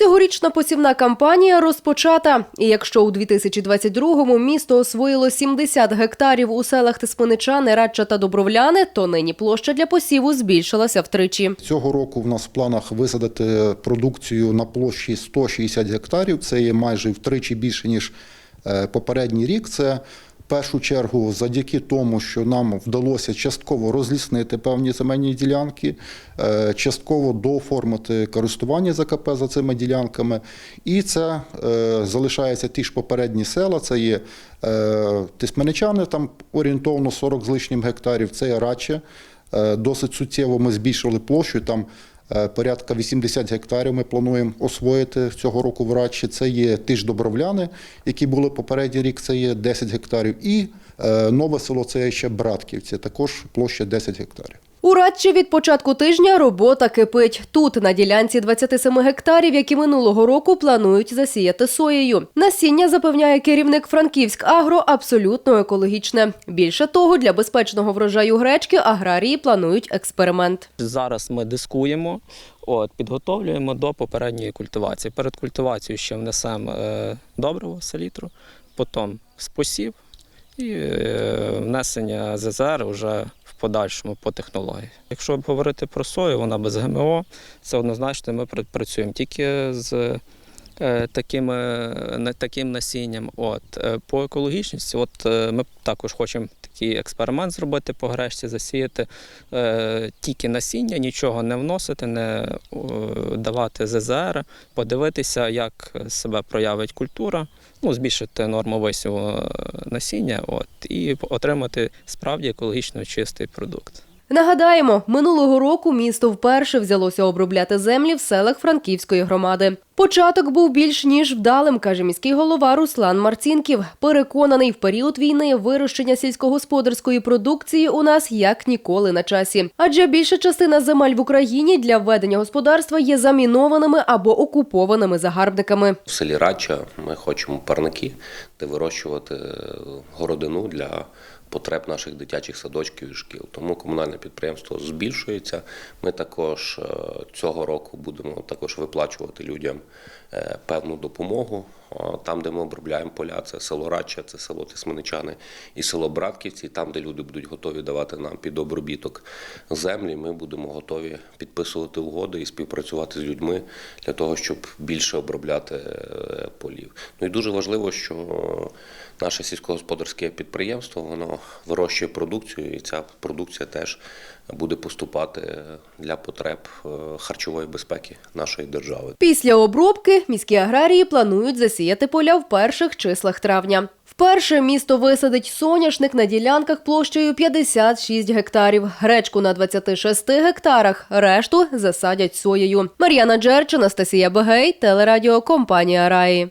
Цьогорічна посівна кампанія розпочата. І якщо у 2022-му місто освоїло 70 гектарів у селах Тисменичани, Радча та Добровляни, то нині площа для посіву збільшилася втричі. Цього року в нас в планах висадити продукцію на площі 160 гектарів. Це є майже втричі більше ніж е, попередній рік. Це першу чергу завдяки тому, що нам вдалося частково розліснити певні земельні ділянки, е, частково дооформити користування ЗКП за цими ділянками. І це е, залишається ті ж попередні села. Це є е, Тисменичани, там орієнтовно 40 з лишнім гектарів. Це є Раче. Досить суттєво ми збільшили площу. Там порядка 80 гектарів ми плануємо освоїти цього року в Радчі. Це є тиж Добровляни, які були попередній рік, це є 10 гектарів. І е, нове село це є ще Братківці, також площа 10 гектарів. У Радчі від початку тижня робота кипить. Тут, на ділянці 27 гектарів, які минулого року планують засіяти соєю. Насіння, запевняє керівник Франківськ Агро, абсолютно екологічне. Більше того, для безпечного врожаю гречки аграрії планують експеримент. Зараз ми дискуємо, от, підготовлюємо до попередньої культивації. Перед культивацією ще внесемо е, добриво селітру, потім спосів і е, внесення ЗЗР вже подальшому по технології. Якщо говорити про сою, вона без ГМО, це однозначно ми працюємо тільки з таким, таким насінням. От. Е, По екологічності, от, е, ми також хочемо такий експеримент зробити по гречці, засіяти е, тільки насіння, нічого не вносити, не е, давати ЗЗР, подивитися, як себе проявить культура, ну, збільшити норму висіву е, насіння от, і отримати справді екологічно чистий продукт. Нагадаємо, минулого року місто вперше взялося обробляти землі в селах Франківської громади. Початок був більш ніж вдалим, каже міський голова Руслан Марцінків. Переконаний, в період війни вирощення сільськогосподарської продукції у нас як ніколи на часі. Адже більша частина земель в Україні для ведення господарства є замінованими або окупованими загарбниками. В селі Радча ми хочемо парники, де вирощувати е, городину для потреб наших дитячих садочків і шкіл. Тому комунальне підприємство збільшується. Ми також е, цього року будемо також виплачувати людям е, певну допомогу. Там, де ми обробляємо поля, це село Радча, це село Тисменичани і село Братківці. Там, де люди будуть готові давати нам під обробіток землі, ми будемо готові підписувати угоди і співпрацювати з людьми для того, щоб більше обробляти е, полів. Ну і дуже важливо, що наше сільськогосподарське підприємство воно вирощує продукцію, і ця продукція теж буде поступати для потреб е, харчової безпеки нашої держави. Після обробки міські аграрії планують засіяти поля в перших числах травня. Вперше місто висадить соняшник на ділянках площею 56 гектарів, гречку на 26 гектарах, решту засадять соєю. Мар'яна Джерч, Анастасія Бегей, телерадіо компанія Раї.